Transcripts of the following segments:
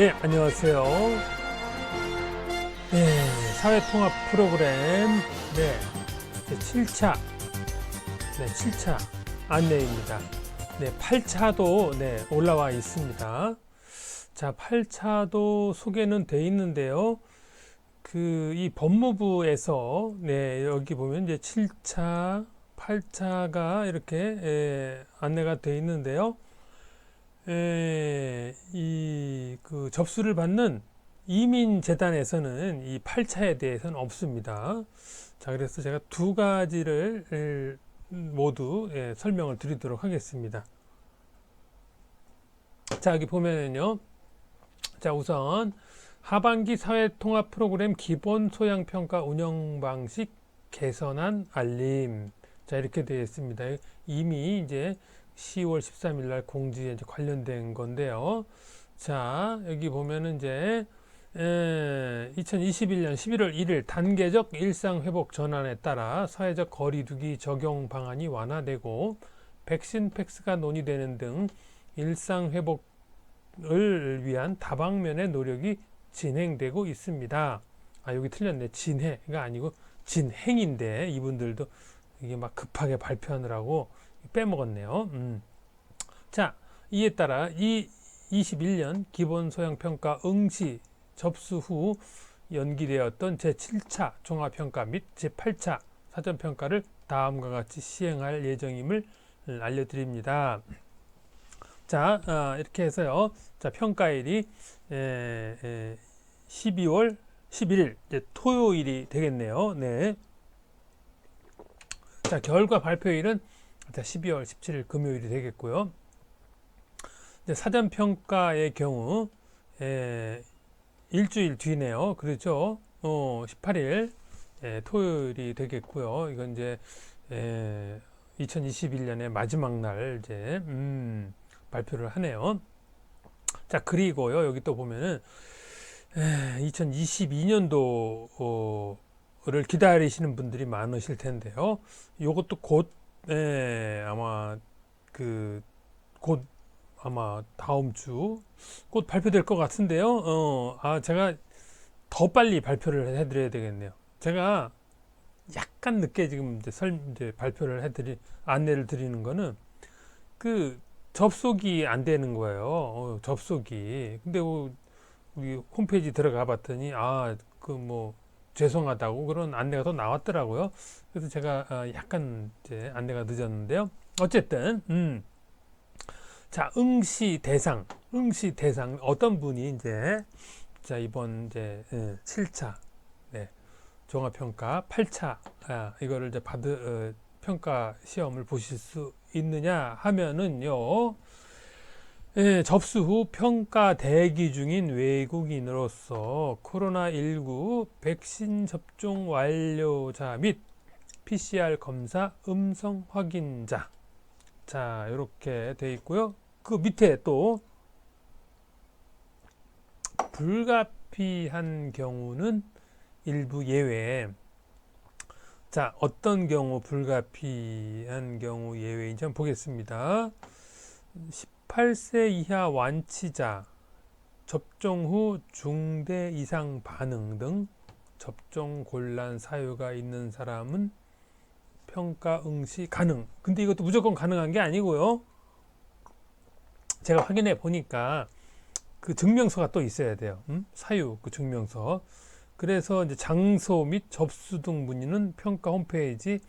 네, 안녕하세요. 네, 사회통합 프로그램, 네, 7차, 네, 7차 안내입니다. 네, 8차도, 네, 올라와 있습니다. 자, 8차도 소개는 돼 있는데요. 그, 이 법무부에서, 네, 여기 보면 이제 7차, 8차가 이렇게, 에, 안내가 돼 있는데요. 에, 이, 그 접수를 받는 이민재단에서는 이 8차에 대해서는 없습니다. 자, 그래서 제가 두 가지를 에, 모두 예, 설명을 드리도록 하겠습니다. 자, 여기 보면은요. 자, 우선 하반기 사회통합 프로그램 기본 소양 평가 운영 방식 개선안 알림. 자, 이렇게 되어 있습니다. 이미 이제 10월 13일 날 공지에 이제 관련된 건데요. 자, 여기 보면은 이제 에, 2021년 11월 1일 단계적 일상 회복 전환에 따라 사회적 거리두기 적용 방안이 완화되고 백신 팩스가 논의되는 등 일상 회복을 위한 다방면의 노력이 진행되고 있습니다. 아, 여기 틀렸네. 진해가 아니고 진행인데 이분들도 이게 막 급하게 발표하느라고 빼먹었네요. 음. 자, 이에 따라 이 21년 기본 소양 평가 응시 접수 후 연기되었던 제7차 종합평가 및 제8차 사전평가를 다음과 같이 시행할 예정임을 알려드립니다. 자, 아, 이렇게 해서요. 자, 평가일이 에, 에, 12월 11일, 이제 토요일이 되겠네요. 네. 자, 결과 발표일은 자, 12월 17일 금요일이 되겠고요. 이제 사전 평가의 경우 에, 일주일 뒤네요. 그렇죠? 어, 18일 예, 토요일이 되겠고요. 이건 이제 에, 2021년의 마지막 날 이제 음, 발표를 하네요. 자 그리고요 여기 또 보면은 2022년도를 기다리시는 분들이 많으실 텐데요. 이것도 곧 예, 아마 그 곧 아마 다음 주 곧 발표될 것 같은데요. 어, 아 제가 더 빨리 발표를 해드려야 되겠네요. 제가 약간 늦게 지금 이제 설 이제 발표를 해드리 안내를 드리는 거는 그 접속이 안 되는 거예요. 어, 접속이. 근데 뭐 우리 홈페이지 들어가 봤더니 아 그 뭐 죄송하다고 그런 안내가 또 나왔더라고요. 그래서 제가 아, 약간 이제 안내가 늦었는데요. 어쨌든 음. 자 응시 대상 응시 대상 어떤 분이 이제 자 이번 이제 7차 네, 종합평가 8차 아, 이거를 이제 받을 어, 평가 시험을 보실 수 있느냐 하면은요. 예, 접수 후 평가 대기 중인 외국인으로서 코로나19 백신 접종 완료자 및 PCR 검사 음성 확인자. 자, 이렇게 돼 있고요. 그 밑에 또 불가피한 경우는 일부 예외. 자, 어떤 경우 불가피한 경우 예외인지 한번 보겠습니다. 18세 이하 완치자, 접종 후 중대 이상 반응 등 접종 곤란 사유가 있는 사람은 평가 응시 가능. 근데 이것도 무조건 가능한 게 아니고요. 제가 확인해 보니까 그 증명서가 또 있어야 돼요. 음? 사유 그 증명서. 그래서 이제 장소 및 접수 등 문의는 평가 홈페이지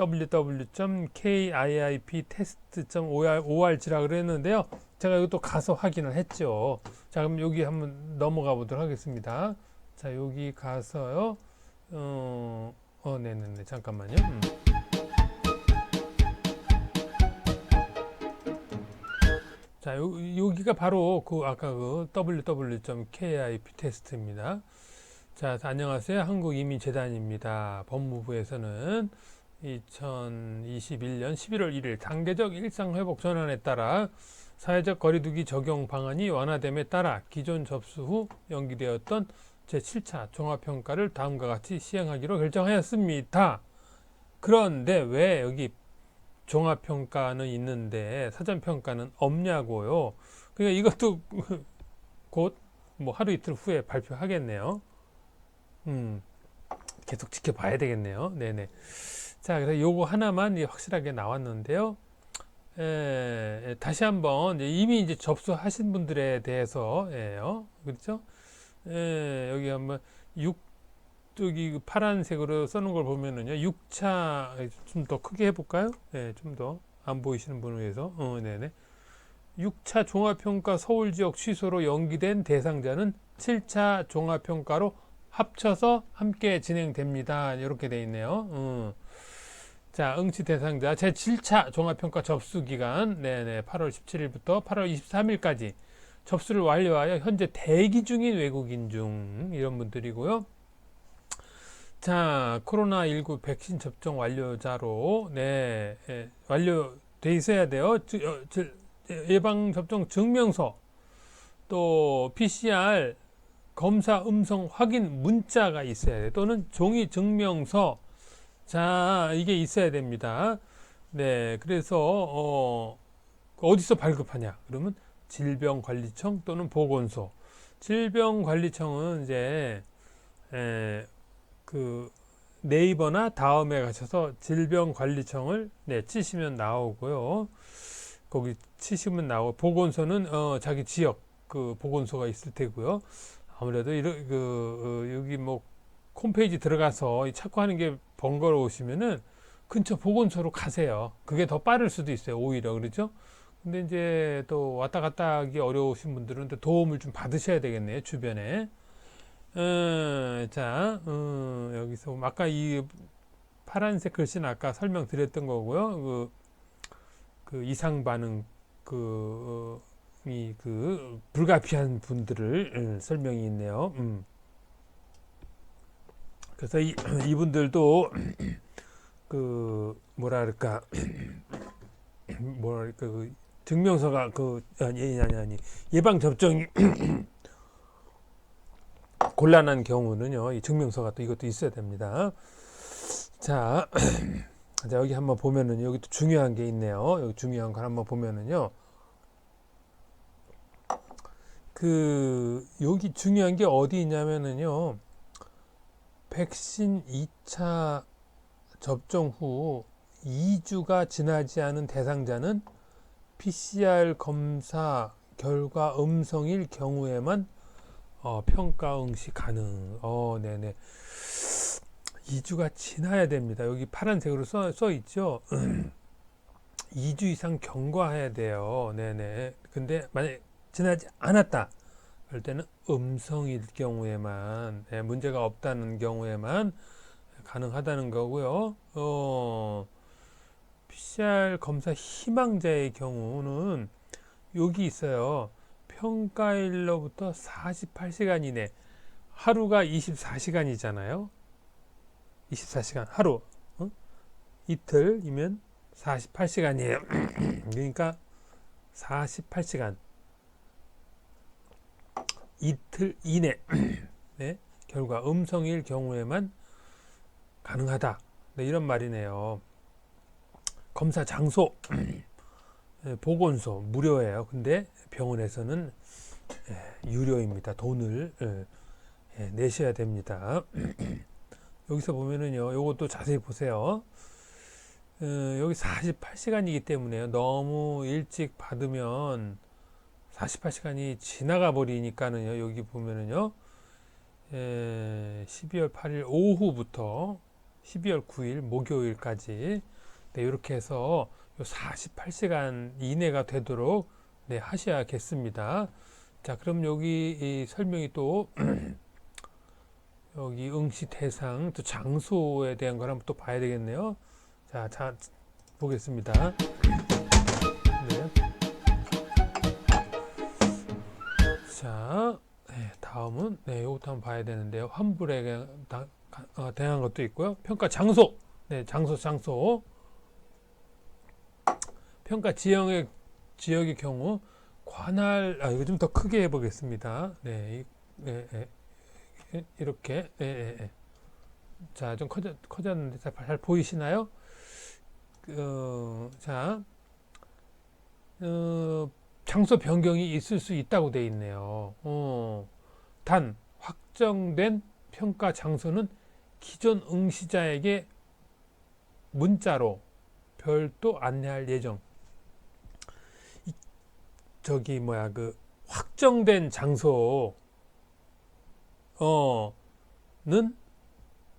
www.kiiptest.org라 그랬는데요. 제가 이것도 가서 확인을 했죠. 자, 그럼 여기 한번 넘어가 보도록 하겠습니다. 자, 여기 가서요. 어, 어, 네네네. 잠깐만요. 음. 자, 요, 여기가 바로 그 아까 그 www.kip 테스트입니다. 자, 안녕하세요. 한국이민재단입니다. 법무부에서는 2021년 11월 1일 단계적 일상회복 전환에 따라 사회적 거리두기 적용 방안이 완화됨에 따라 기존 접수 후 연기되었던 제7차 종합평가를 다음과 같이 시행하기로 결정하였습니다. 그런데 왜 여기 종합평가는 있는데 사전평가는 없냐고요. 그러니까 이것도 곧 뭐 하루 이틀 후에 발표하겠네요. 음, 계속 지켜봐야 되겠네요. 네네. 자, 그래서 요거 하나만 확실하게 나왔는데요. 에, 에, 다시 한번 이미 이제 접수하신 분들에 대해서예요. 그렇죠? 에, 여기 한번 6 저기 그 파란색으로 써놓은 걸 보면은요. 6차 좀 더 크게 해볼까요? 네, 좀더 안 보이시는 분을 위해서. 어, 네네. 6차 종합평가 서울 지역 취소로 연기된 대상자는 7차 종합평가로 합쳐서 함께 진행됩니다. 이렇게 돼 있네요. 음. 자, 응시 대상자 제 7차 종합평가 접수 기간 네네 8월 17일부터 8월 23일까지 접수를 완료하여 현재 대기 중인 외국인 중 이런 분들이고요. 자, 코로나19 백신 접종 완료자로 네 예, 완료돼 있어야 돼요. 주- 어, 저- 예방 접종 증명서 또 PCR 검사 음성 확인 문자가 있어야 돼. 또는 종이 증명서. 자, 이게 있어야 됩니다. 네, 그래서 어, 어디서 발급하냐? 그러면 질병관리청 또는 보건소. 질병관리청은 이제 에, 그 네이버나 다음에 가셔서 질병관리청을 네, 치시면 나오고요. 거기 치시면 나오고 보건소는 어, 자기 지역 그 보건소가 있을 테고요. 아무래도 이런 그 어, 여기 뭐 홈페이지 들어가서 이 찾고 하는 게 번거로우시면은 근처 보건소로 가세요. 그게 더 빠를 수도 있어요. 오히려 그렇죠? 근데 이제 또 왔다 갔다 하기 어려우신 분들은 또 도움을 좀 받으셔야 되겠네요. 주변에. 어, 자, 어, 여기서 아까 이 파란색 글씨는 아까 설명드렸던 거고요. 그, 그 이상 반응 그 어, 이그 불가피한 분들을 음, 설명이 있네요. 음. 그래서 이, 이분들도 그 뭐랄까 뭐랄까 그 증명서가 그 아니 아니 아니 예방 접종이 곤란한 경우는요 이 증명서가 또 이것도 있어야 됩니다. 자, 자 여기 한번 보면은 여기 또 중요한 게 있네요. 여기 중요한 걸 한번 보면은요. 그 여기 중요한 게 어디 있냐면은요. 백신 2차 접종 후 2주가 지나지 않은 대상자는 PCR 검사 결과 음성일 경우에만 어, 평가 응시 가능. 어, 네네. 2주가 지나야 됩니다. 여기 파란색으로 써, 써 있죠. 2주 이상 경과해야 돼요. 네네. 근데 만약 지나지 않았다. 그럴 때는 음성일 경우에만 네, 문제가 없다는 경우에만 가능하다는 거고요. 어, PCR 검사 희망자의 경우는 여기 있어요. 평가일로부터 48시간 이내 하루가 24시간이잖아요. 24시간 하루 어? 이틀이면 48시간이에요. 그러니까 48시간 이틀 이내 네? 결과 음성일 경우에만 가능하다. 네, 이런 말이네요. 검사 장소 예, 보건소 무료예요. 근데 병원에서는 예, 유료입니다. 돈을 예, 예, 내셔야 됩니다. 여기서 보면은요, 요것도 자세히 보세요. 어, 여기 48시간이기 때문에요. 너무 일찍 받으면 48시간이 지나가 버리니까는요, 여기 보면은요, 에, 12월 8일 오후부터 12월 9일 목요일까지 네, 이렇게 해서 요 48시간 이내가 되도록 네, 하셔야겠습니다. 자, 그럼 여기 이 설명이 또 여기 응시 대상 또 장소에 대한 걸 한번 또 봐야 되겠네요. 자, 자 보겠습니다. 자, 네, 다음은 네, 이것도 한번 봐야 되는데요. 환불에 어, 대한 것도 있고요. 평가 장소, 네, 장소, 장소. 평가 지역의 지역의 경우 관할 아 이거 좀 더 크게 해보겠습니다. 네, 이, 네, 네. 이- 이렇게 예, 예, 예. 자, 좀 커져, 커졌는데 잘, 잘 보이시나요? 그, 어, 자, 어, 장소 변경이 있을 수 있다고 돼 있네요. 어, 단 확정된 평가 장소는 기존 응시자에게 문자로 별도 안내할 예정. 이, 저기 뭐야 그 확정된 장소 어는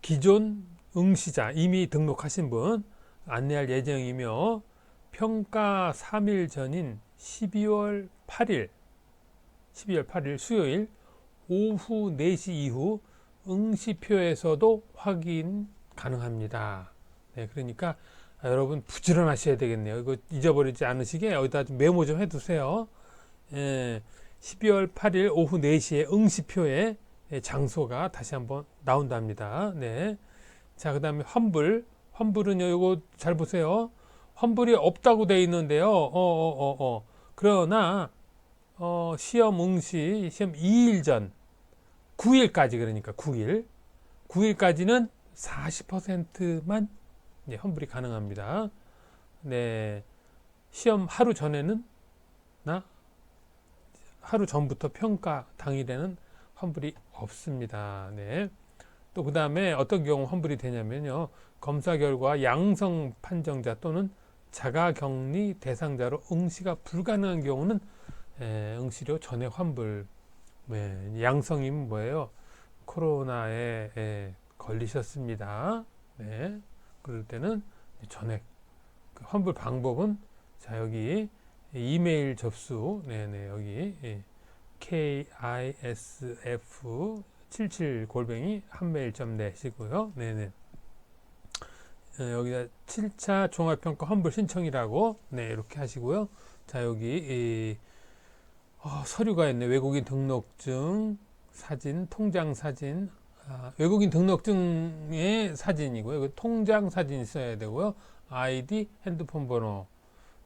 기존 응시자 이미 등록하신 분 안내할 예정이며 평가 3일 전인 12월 8일 12월 8일 수요일 오후 4시 이후 응시표에서도 확인 가능합니다. 네, 그러니까 아, 여러분 부지런하셔야 되겠네요. 이거 잊어버리지 않으시게 여기다 좀 메모 좀 해두세요. 예, 12월 8일 오후 4시에 응시표에 예, 장소가 다시 한번 나온답니다. 네. 자, 그 다음에 환불. 환불은요, 이거 잘 보세요. 환불이 없다고 돼 있는데요. 어, 어, 어, 어. 그러나, 어, 시험 응시, 시험 2일 전, 9일까지 그러니까 9일. 9일까지는 40%만 예, 환불이 가능합니다. 네. 시험 하루 전에는 나 하루 전부터 평가 당일에는 환불이 없습니다. 네. 또 그 다음에 어떤 경우 환불이 되냐면요. 검사 결과 양성 판정자 또는 자가격리 대상자로 응시가 불가능한 경우는 에, 응시료 전액 환불. 네, 양성이면 뭐예요? 코로나에 에, 걸리셨습니다. 네. 그럴 때는 전액. 그 환불 방법은 자 여기 이메일 접수. 네네 여기 예. kisf77 골뱅이 한메일.net이고요. 네네. 어, 여기다 7차 종합평가 환불 신청이라고 네 이렇게 하시고요. 자 여기 이, 어, 서류가 있네. 외국인 등록증 사진, 통장 사진, 아, 외국인 등록증의 사진이고요. 그 통장 사진 있어야 되고요. 아이디, 핸드폰 번호,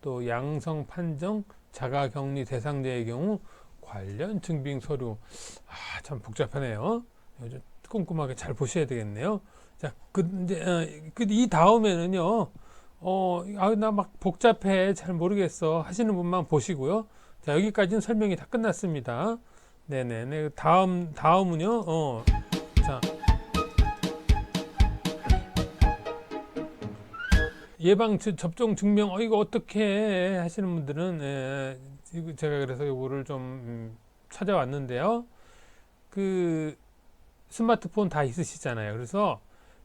또 양성 판정, 자가격리 대상자의 경우 관련 증빙 서류. 아, 참 복잡하네요. 좀 꼼꼼하게 잘 보셔야 되겠네요. 자, 그, 이제, 어, 그, 이 다음에는요, 어, 아, 나 막 복잡해. 잘 모르겠어. 하시는 분만 보시고요. 자, 여기까지는 설명이 다 끝났습니다. 네네네. 다음, 다음은요, 어, 자. 예방 접종 증명, 어, 이거 어떻게 하시는 분들은, 예, 제가 그래서 요거를 좀 음, 찾아왔는데요. 그 스마트폰 다 있으시잖아요. 그래서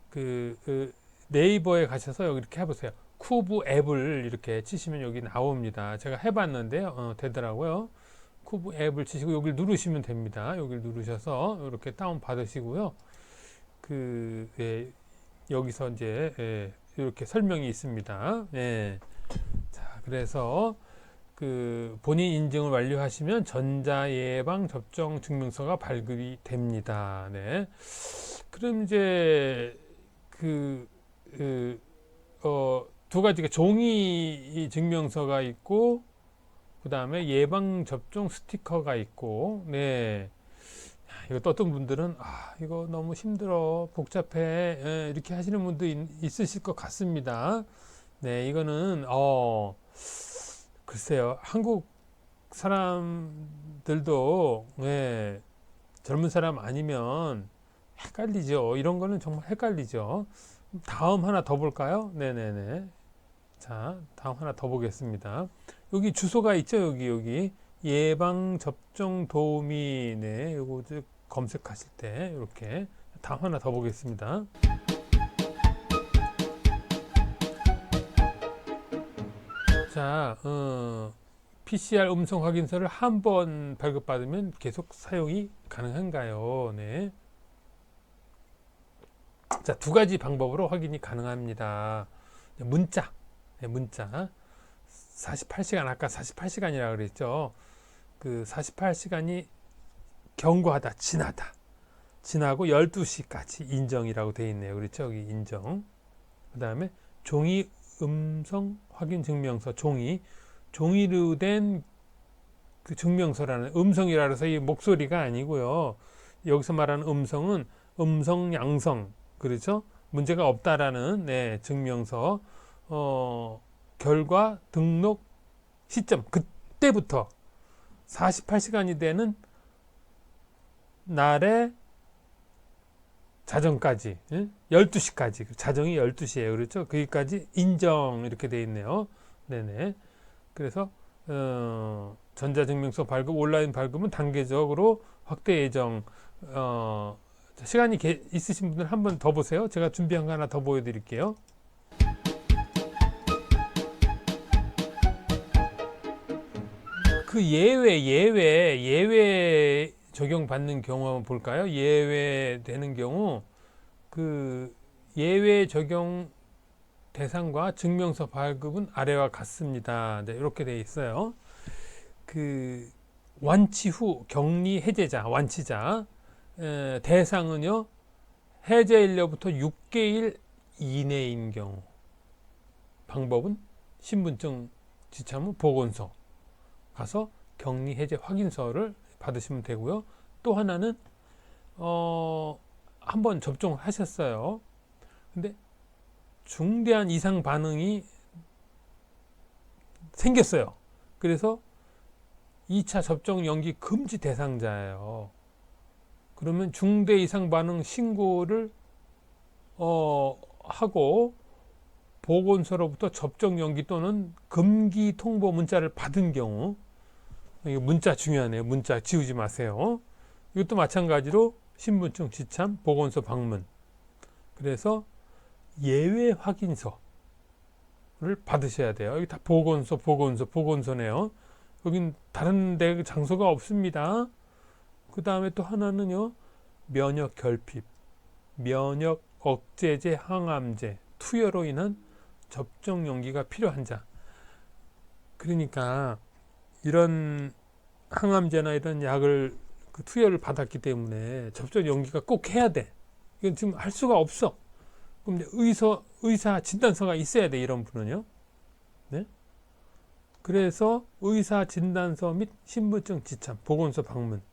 그, 그 네이버에 가셔서 여기 이렇게 해보세요. 쿠브 앱을 이렇게 치시면 여기 나옵니다. 제가 해봤는데요. 어, 되더라고요. 쿠브 앱을 치시고 여기를 누르시면 됩니다. 여기를 누르셔서 이렇게 다운 받으시고요. 그 예, 여기서 이제 예, 이렇게 설명이 있습니다. 예. 자, 그래서 그 본인 인증을 완료하시면 전자 예방 접종 증명서가 발급이 됩니다. 네. 그럼 이제 그, 그 어, 두 가지가 종이 증명서가 있고 그 다음에 예방 접종 스티커가 있고 네. 이거 어떤 분들은 아 이거 너무 힘들어 복잡해 예, 이렇게 하시는 분도 있, 있으실 것 같습니다. 네 이거는 어 글쎄요, 한국 사람들도 네, 젊은 사람 아니면 헷갈리죠. 이런 거는 정말 헷갈리죠. 다음 하나 더 볼까요? 네네네. 자, 다음 하나 더 보겠습니다. 여기 주소가 있죠. 여기 여기 예방 접종 도우미 네, 요거 검색하실 때 이렇게 다음 하나 더 보겠습니다. 자, 어, PCR 음성 확인서를 한 번 발급받으면 계속 사용이 가능한가요? 네. 자, 두 가지 방법으로 확인이 가능합니다. 문자, 네, 문자. 48시간, 아까 48시간이라고 그랬죠. 그 48시간이 경과하다, 지나다. 지나고 12시까지 인정이라고 되어 있네요. 그렇죠? 여기 인정. 그 다음에 종이 음성 확인 증명서 종이 종이로 된 그 증명서라는 음성이라 해서 이 목소리가 아니고요. 여기서 말하는 음성은 음성 양성 그렇죠? 문제가 없다라는 네, 증명서 어, 결과 등록 시점 그때부터 48시간이 되는 날에 자정까지 예? 12시까지 자정이 12시예요. 그렇죠? 거기까지 인정 이렇게 돼 있네요. 네네. 그래서 어, 전자증명서 발급 온라인 발급은 단계적으로 확대 예정 어, 시간이 게- 있으신 분들 한 번 더 보세요. 제가 준비한 거 하나 더 보여드릴게요. 그 예외 예외 예외 적용 받는 경우 한번 볼까요? 예외 되는 경우 그 예외 적용 대상과 증명서 발급은 아래와 같습니다. 네, 이렇게 돼 있어요. 그 완치 후 격리 해제자 완치자 에, 대상은요 해제일로부터 6개일 이내인 경우 방법은 신분증 지참 후 보건소 가서 격리 해제 확인서를 받으시면 되고요. 또 하나는 어 한번 접종하셨어요. 근데 중대한 이상 반응이 생겼어요. 그래서 2차 접종 연기 금지 대상자예요. 그러면 중대 이상 반응 신고를 어 하고 보건소로부터 접종 연기 또는 금기 통보 문자를 받은 경우 이거 문자 중요하네요. 문자 지우지 마세요. 이것도 마찬가지로 신분증 지참, 보건소 방문. 그래서 예외 확인서를 받으셔야 돼요. 여기 다 보건소, 보건소, 보건소네요. 여긴 다른 데 장소가 없습니다. 그 다음에 또 하나는요. 면역 결핍, 면역 억제제, 항암제, 투여로 인한 접종 용기가 필요한 자. 그러니까 이런 항암제나 이런 약을 그 투여를 받았기 때문에 접종 연기가 꼭 해야 돼. 이건 지금 할 수가 없어. 그럼 의사 의사 진단서가 있어야 돼 이런 분은요. 네? 그래서 의사 진단서 및 신분증 지참, 보건소 방문,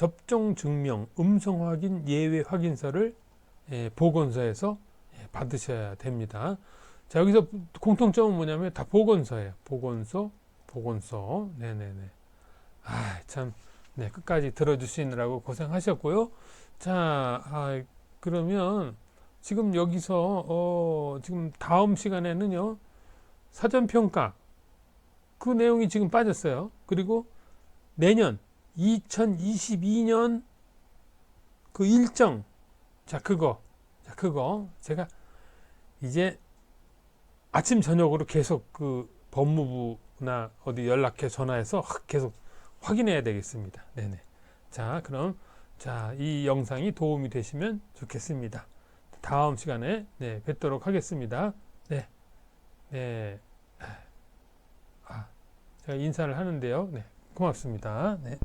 접종 증명, 음성 확인, 예외 확인서를 예, 보건소에서 예, 받으셔야 됩니다. 자 여기서 공통점은 뭐냐면 다 보건소예요. 보건소, 보건소. 네네네. 아, 참, 네, 끝까지 들어주시느라고 고생하셨고요. 자, 아, 그러면 지금 여기서, 어, 지금 다음 시간에는요, 사전평가. 그 내용이 지금 빠졌어요. 그리고 내년 2022년 그 일정. 자, 그거. 자, 그거. 제가 이제 아침, 저녁으로 계속 그 법무부나 어디 연락해 전화해서 계속 확인해야 되겠습니다. 네네. 자, 그럼 자, 이 영상이 도움이 되시면 좋겠습니다. 다음 시간에 네, 뵙도록 하겠습니다. 네. 네. 아, 제가 인사를 하는데요. 네. 고맙습니다. 네.